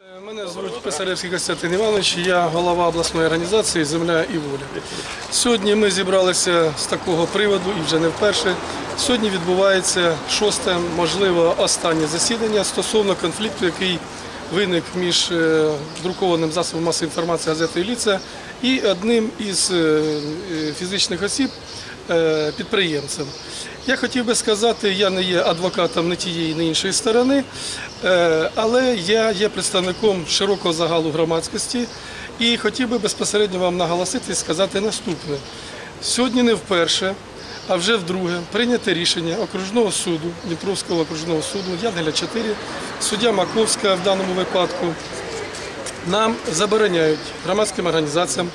Е, Мене звуть Писаревський Костянтин Іванович, я голова обласної організації Земля і воля. Сьогодні ми зібралися з такого приводу і вже не вперше. Сьогодні відбувається шосте, можливо, останнє засідання стосовно конфлікту, який виник між е, друкованим засобом масової інформації газетою Ліца і одним із е, е, фізичних осіб е, підприємцем. Я хотів би сказати, я не є адвокатом ні тієї, ні іншої сторони, але я є представником широкого загалу громадськості і хотів би безпосередньо вам наголосити і сказати наступне. Сьогодні не вперше, а вже вдруге прийняте рішення окружного суду, Дніпровського окружного суду, Янгеля 4, суддя Маковська в даному випадку, нам забороняють громадським організаціям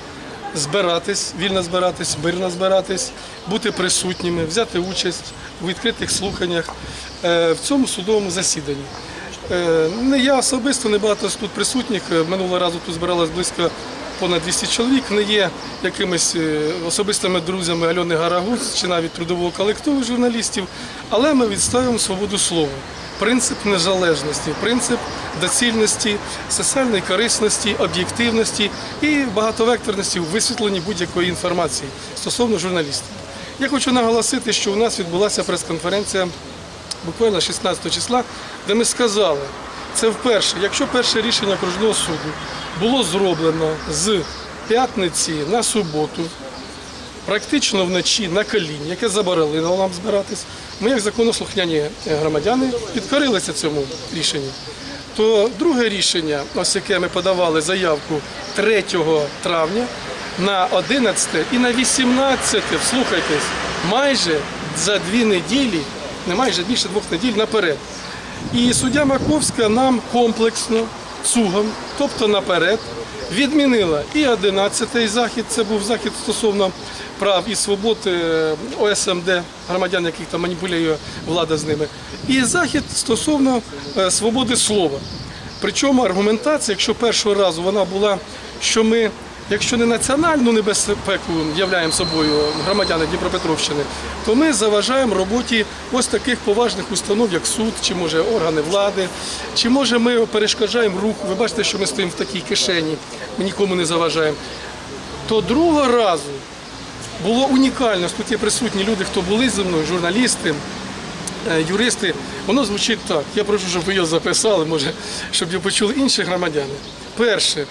збиратись, вільно збиратись, мирно збиратись, бути присутніми, взяти участь у відкритих слуханнях е, в цьому судовому засіданні. Е, Не я особисто, не багато тут присутніх. Е, Минулого разу тут збиралось близько понад 200 чоловік. Не є якимись особистими друзями Альони Гарагуз чи навіть трудового колективу журналістів, але ми відстоюємо свободу слова принцип незалежності, принцип доцільності, соціальної корисності, об'єктивності і багатовекторності у висвітленні будь-якої інформації стосовно журналістів. Я хочу наголосити, що у нас відбулася прес-конференція буквально 16 числа, де ми сказали, це вперше, якщо перше рішення окружного суду було зроблено з п'ятниці на суботу, практично вночі на коліні, яке заборонило нам збиратись, ми, як законослухняні громадяни, підкорилися цьому рішенню. То друге рішення, ось яке ми подавали заявку 3 травня на 11 і на 18, вслухайтесь, майже за дві неділі, не майже більше двох неділь наперед. І суддя Маковська нам комплексно, цугом, тобто наперед, відмінила і 11-й захід, це був захід стосовно прав і свобод е, ОСМД, громадян, яких там маніпулює влада з ними, і захід стосовно е, свободи слова. Причому аргументація, якщо першого разу вона була, що ми, якщо не національну небезпеку являємо собою громадяни Дніпропетровщини, то ми заважаємо роботі ось таких поважних установ, як суд, чи може органи влади, чи може ми перешкоджаємо руху. Ви бачите, що ми стоїмо в такій кишені, ми нікому не заважаємо. То другого разу було унікально, тут є присутні люди, хто були зі мною, журналісти, е, юристи. Воно звучить так. Я прошу, щоб ви його записали, може, щоб його почули інші громадяни. Перше,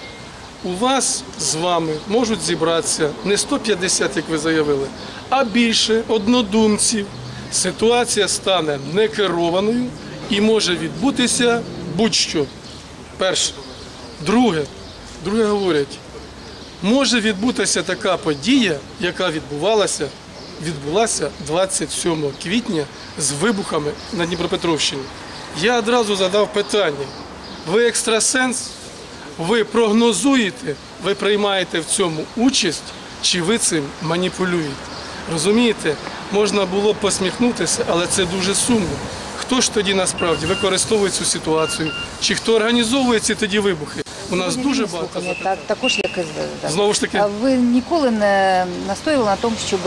у вас з вами можуть зібратися не 150, як ви заявили, а більше однодумців. Ситуація стане некерованою і може відбутися будь-що. Перше. Друге, друге говорять, може відбутися така подія, яка відбувалася, відбулася 27 квітня з вибухами на Дніпропетровщині. Я одразу задав питання: ви екстрасенс? Ви прогнозуєте, ви приймаєте в цьому участь, чи ви цим маніпулюєте? Розумієте, можна було б посміхнутися, але це дуже сумно. Хто ж тоді насправді використовує цю ситуацію? Чи хто організовує ці тоді вибухи? У нас дуже багато так, також як СВ. Знову ж таки, А ви ніколи не настоювали на тому, щоб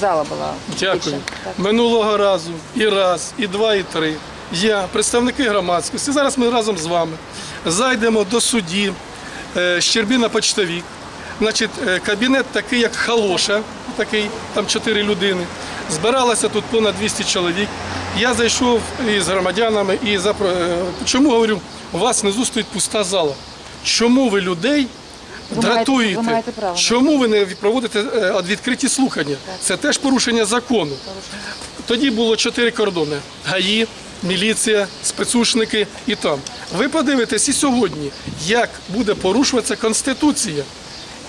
зала була Дякую. більше? Так. Минулого разу і раз, і два, і три. Я, представники громадськості. Зараз ми разом з вами зайдемо до судді е, Щербіна Почтовік. Значить, е, кабінет такий, як Халоша, такий, там чотири людини. Збиралося тут понад 200 чоловік. Я зайшов із громадянами і запро... е, чому говорю, у вас внизу стоїть пуста зала. Чому ви людей Ви дратуєте? ви маєте право. Чому ви не проводите е, відкриті слухання? Це теж порушення закону. Тоді було чотири кордони: ГАІ, міліція, спецушники і там. Ви подивитесь і сьогодні, як буде порушуватися Конституція.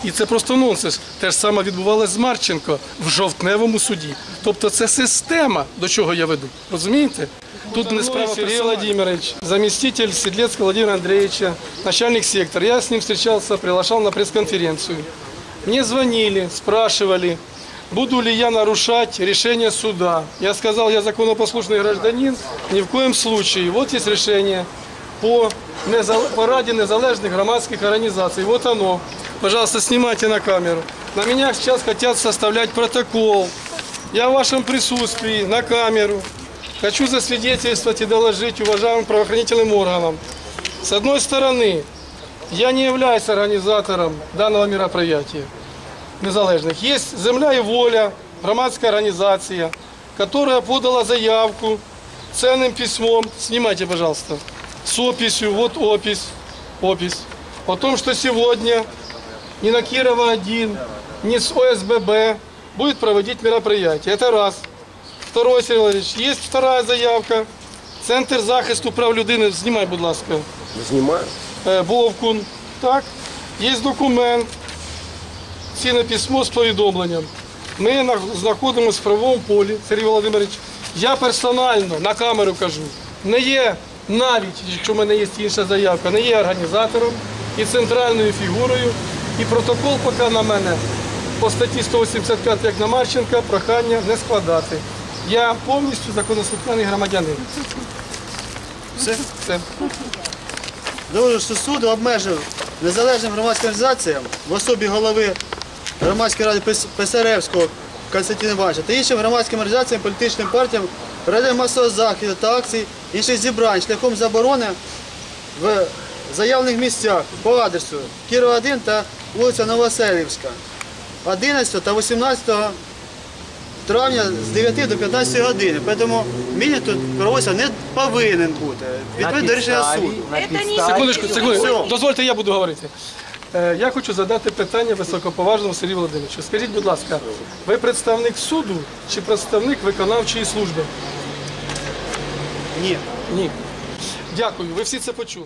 І це просто нонсенс. Те ж саме відбувалося з Марченко в жовтневому суді. Тобто це система, до чого я веду. Розумієте? Тут не справа Сергей Владимирович, заместитель Седлецкого Владимира Андреевича, начальник сектора. Я с ним встречался, приглашал на пресс-конференцию. Мне звонили, спрашивали, буду ли я нарушать решение суда. Я сказал, я законопослушный гражданин, ни в коем случае. Вот есть решение по, по Раде незалежных громадских организаций. Вот оно. Пожалуйста, снимайте на камеру. На меня сейчас хотят составлять протокол. Я в вашем присутствии на камеру хочу засвидетельствовать и доложить уважаемым правоохранительным органам. С одной стороны, Я не являюсь организатором данного мероприятия незалежных. Есть «Земля и воля», громадская организация, которая подала заявку ценным письмом, снимайте, пожалуйста, с описью, вот опись, опись, о том, что сегодня ни на Кирова 1, ни с ОСББ будет проводить мероприятие. Это раз. Второй, Сергій Валерійович, есть вторая заявка. Центр захисту прав людини, знімай, будь ласка, Знімаю. е, Бовкун. Так, є документ, цінне письмо з повідомленням. Ми знаходимося в правовому полі, Сергій Володимирович. Я персонально на камеру кажу, не є навіть, якщо в мене є інша заявка, не є організатором і центральною фігурою. І протокол поки на мене по статті 185, як на Марченка, прохання не складати. Я повністю законослухняний громадянин. Все? Все. Доводжу, що суд обмежив незалежним громадським організаціям в особі голови громадської ради Пис- Писаревського Константина Івановича та іншим громадським організаціям, політичним партіям ради масового заходу та акцій інших зібрань шляхом заборони в заявлених місцях по адресу Кірова 1 та вулиця Новоселівська 11 та 18 травня з 9 до 15 години. Тому міні тут проводиться не повинен бути. Відповідно до рішення суду. Секундочку, секундочку. Дозвольте, я буду говорити. Е, Я хочу задати питання високоповажному Сергію Володимировичу. Скажіть, будь ласка, ви представник суду чи представник виконавчої служби? Ні. Ні. Дякую, ви всі це почули.